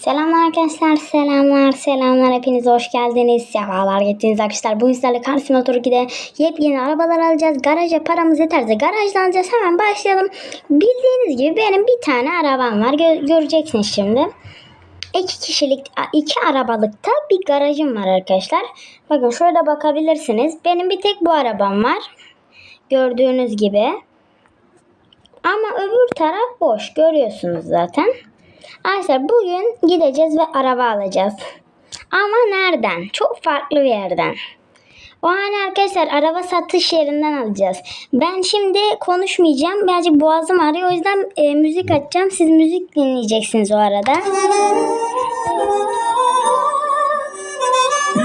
Selamlar arkadaşlar, selamlar, selamlar. Hepiniz hoş geldiniz. Sefalar getirdiniz arkadaşlar. Bugün sizlerle Car Simulator 2'de yepyeni arabalar alacağız. Garaja paramız yeterse garajdan alacağız. Hemen başlayalım. Bildiğiniz gibi benim bir tane arabam var. Gö- göreceksiniz şimdi. İki kişilik, iki arabalıkta bir garajım var arkadaşlar. Bakın şurada bakabilirsiniz. Benim bir tek bu arabam var. Gördüğünüz gibi. Ama öbür taraf boş. Görüyorsunuz zaten. Arkadaşlar bugün gideceğiz ve araba alacağız. Ama nereden? Çok farklı bir yerden. O hani arkadaşlar araba satış yerinden alacağız. Ben şimdi konuşmayacağım. Birazcık boğazım ağrıyor. O yüzden e, müzik açacağım. Siz müzik dinleyeceksiniz o arada.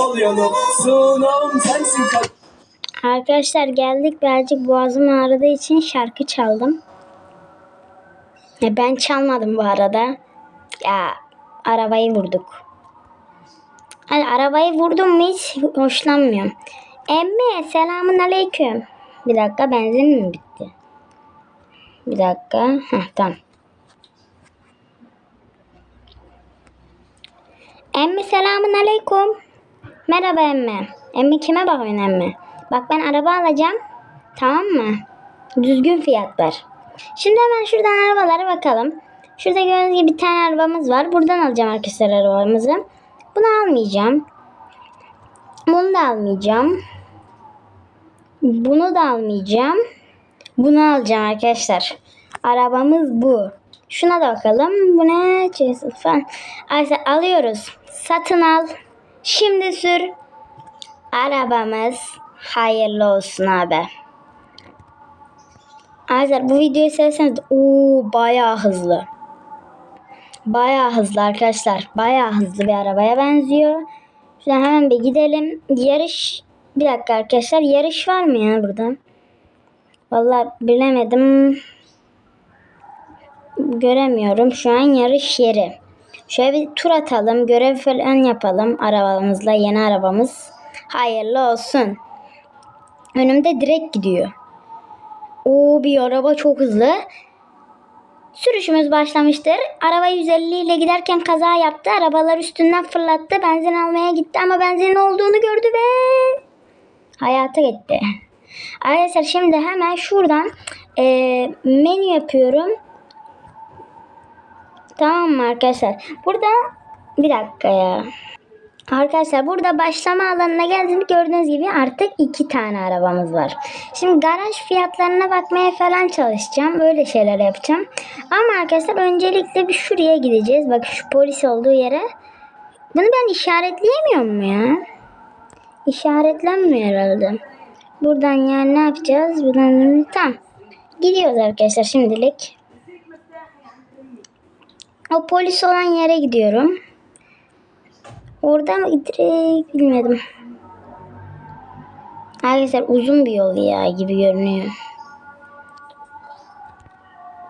sol yanım sensin kadın Arkadaşlar geldik. Birazcık boğazım ağrıdığı için şarkı çaldım. Ya ben çalmadım bu arada. Ya arabayı vurduk. Hani arabayı vurdum mu hiç hoşlanmıyorum. Emmi selamun aleyküm. Bir dakika benzin mi bitti? Bir dakika. Heh tamam. Emmi selamun aleyküm. Merhaba emmi. Emmi kime bakıyorsun emmi? Bak ben araba alacağım. Tamam mı? Düzgün fiyat ver. Şimdi hemen şuradan arabalara bakalım. Şurada gördüğünüz gibi bir tane arabamız var. Buradan alacağım arkadaşlar arabamızı. Bunu almayacağım. Bunu da almayacağım. Bunu da almayacağım. Bunu alacağım arkadaşlar. Arabamız bu. Şuna da bakalım. Bu ne? Falan. Alıyoruz. Satın al. Şimdi sür. Arabamız hayırlı olsun abi. Arkadaşlar bu videoyu severseniz ooo bayağı hızlı. Bayağı hızlı arkadaşlar. Bayağı hızlı bir arabaya benziyor. Şuradan hemen bir gidelim. Yarış bir dakika arkadaşlar. Yarış var mı ya burada? Vallahi bilemedim. Göremiyorum. Şu an yarış yeri. Şöyle bir tur atalım. Görev falan yapalım arabamızla. Yeni arabamız. Hayırlı olsun. Önümde direkt gidiyor. Oo bir araba çok hızlı. Sürüşümüz başlamıştır. Araba 150 ile giderken kaza yaptı. Arabalar üstünden fırlattı. Benzin almaya gitti ama benzinin olduğunu gördü ve hayata gitti. Arkadaşlar şimdi hemen şuradan e, menü yapıyorum. Tamam mı arkadaşlar? Burada bir dakika ya. Arkadaşlar burada başlama alanına geldiğinde gördüğünüz gibi artık iki tane arabamız var. Şimdi garaj fiyatlarına bakmaya falan çalışacağım. Böyle şeyler yapacağım. Ama arkadaşlar öncelikle bir şuraya gideceğiz. Bak şu polis olduğu yere. Bunu ben işaretleyemiyor mu ya? İşaretlenmiyor herhalde. Buradan yani ne yapacağız? Buradan tamam. Gidiyoruz arkadaşlar şimdilik. O polis olan yere gidiyorum. Orada mı direkt bilmedim. Arkadaşlar uzun bir yol ya gibi görünüyor.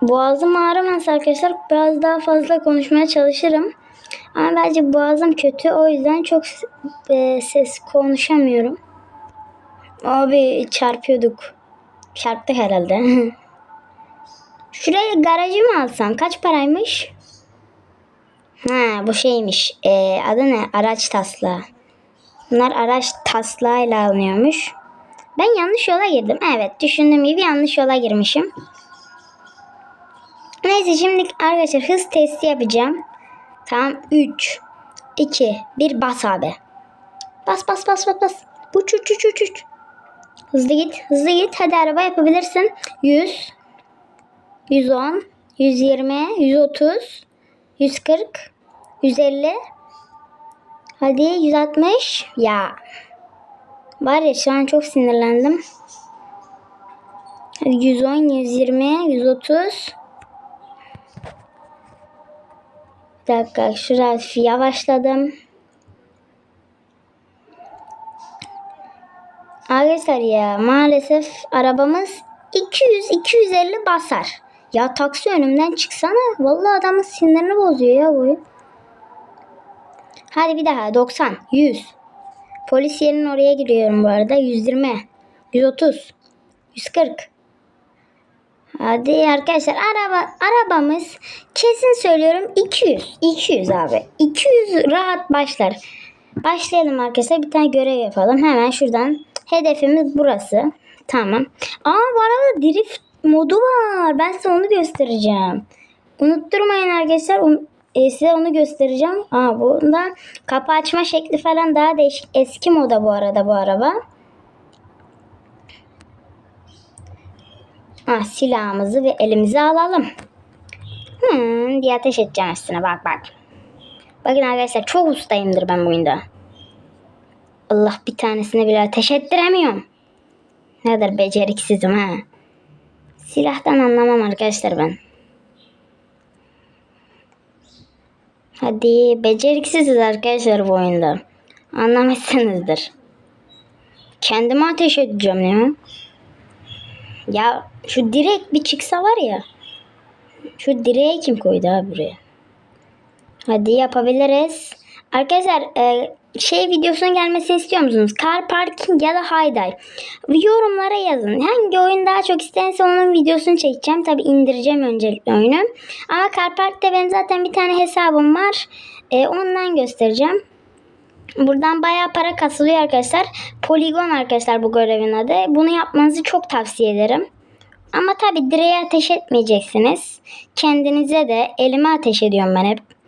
Boğazım ağrımazsa arkadaşlar biraz daha fazla konuşmaya çalışırım. Ama bence boğazım kötü o yüzden çok e, ses konuşamıyorum. Abi çarpıyorduk. Çarptık herhalde. Şuraya garajı mı alsam? Kaç paraymış? Ha bu şeymiş. Ee, adı ne? Araç taslağı. Bunlar araç taslağıyla alınıyormuş. Ben yanlış yola girdim. Evet düşündüğüm gibi yanlış yola girmişim. Neyse şimdi arkadaşlar hız testi yapacağım. Tamam 3 2 1 bas abi. Bas bas bas bas bas. Uç uç uç uç uç. Hızlı git hızlı git. Hadi araba yapabilirsin. 100 110 120 130 140 150 Hadi 160 ya. Var ya şu an çok sinirlendim. Hadi 110 120 130 Bir dakika hafif yavaşladım. Arkadaşlar ya maalesef arabamız 200-250 basar. Ya taksi önümden çıksana. Vallahi adamın sinirini bozuyor ya bu oyun. Hadi bir daha 90, 100. Polis yerinin oraya giriyorum bu arada. 120, 130, 140. Hadi arkadaşlar araba arabamız kesin söylüyorum 200. 200 abi. 200 rahat başlar. Başlayalım arkadaşlar. Bir tane görev yapalım. Hemen şuradan. Hedefimiz burası. Tamam. Aa bu arabada drift modu var. Ben size onu göstereceğim. Unutturmayın arkadaşlar. E, size onu göstereceğim. Aa bunda kapı açma şekli falan daha değişik. Eski moda bu arada bu araba. Ha, silahımızı ve elimize alalım. Hmm, diye ateş edeceğim üstüne bak bak. Bakın arkadaşlar çok ustayımdır ben bu oyunda. Allah bir tanesini bile ateş ettiremiyorum. Ne kadar beceriksizim ha. Silahtan anlamam arkadaşlar ben. Hadi beceriksiziz arkadaşlar bu oyunda. Anlamışsınızdır. Kendime ateş edeceğim ya. Ya şu direk bir çıksa var ya. Şu direği kim koydu abi buraya? Hadi yapabiliriz. Arkadaşlar e, şey videosunun gelmesini istiyor musunuz? Car parking ya da hayday. Yorumlara yazın. Hangi oyun daha çok istense onun videosunu çekeceğim. Tabi indireceğim öncelikle oyunu. Ama Car Park'ta benim zaten bir tane hesabım var. E, ondan göstereceğim. Buradan bayağı para kasılıyor arkadaşlar. Poligon arkadaşlar bu görevin adı. Bunu yapmanızı çok tavsiye ederim. Ama tabi direğe ateş etmeyeceksiniz. Kendinize de elime ateş ediyorum ben hep.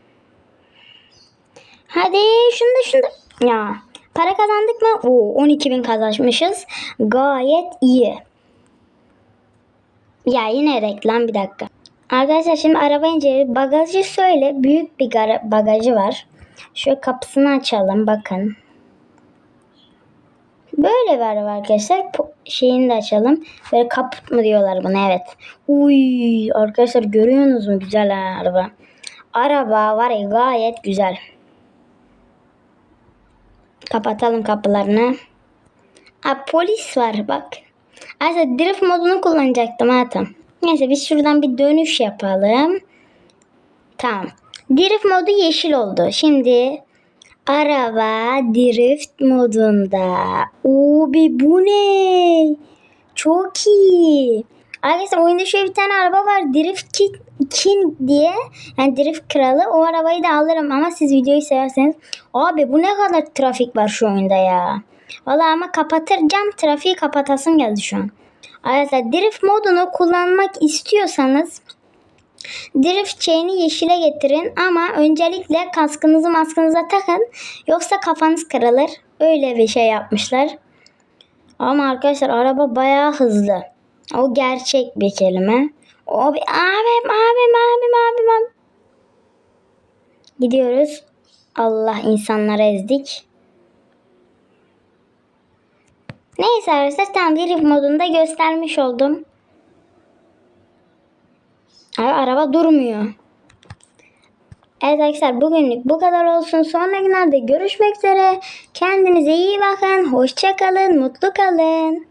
Hadi şunda şunda. Ya para kazandık mı? Oo 12 bin kazanmışız. Gayet iyi. Ya yine reklam bir dakika. Arkadaşlar şimdi araba inceleyelim. Bagajı söyle. Büyük bir bagajı var. Şöyle kapısını açalım bakın. Böyle bir araba arkadaşlar. Şeyini de açalım. Böyle kaput mu diyorlar buna evet. Uy arkadaşlar görüyorsunuz mu güzel araba. Araba var ya gayet güzel. Kapatalım kapılarını. Ha polis var bak. Aslında drift modunu kullanacaktım hayatım. Neyse biz şuradan bir dönüş yapalım. Tamam. Drift modu yeşil oldu. Şimdi araba drift modunda. Abi bu ne? Çok iyi. Arkadaşlar oyunda şöyle bir tane araba var. Drift King, King diye. Yani drift kralı. O arabayı da alırım ama siz videoyu severseniz. Abi bu ne kadar trafik var şu oyunda ya. Valla ama kapatacağım. Trafiği kapatasım geldi şu an. Arkadaşlar drift modunu kullanmak istiyorsanız Drift chain'i yeşile getirin ama öncelikle kaskınızı maskınıza takın. Yoksa kafanız kırılır. Öyle bir şey yapmışlar. Ama arkadaşlar araba bayağı hızlı. O gerçek bir kelime. Abi abim abim abim abim abim. Gidiyoruz. Allah insanları ezdik. Neyse arkadaşlar tam drift modunda göstermiş oldum. Abi araba durmuyor. Evet arkadaşlar bugünlük bu kadar olsun. Sonraki günlerde görüşmek üzere. Kendinize iyi bakın. Hoşça kalın. Mutlu kalın.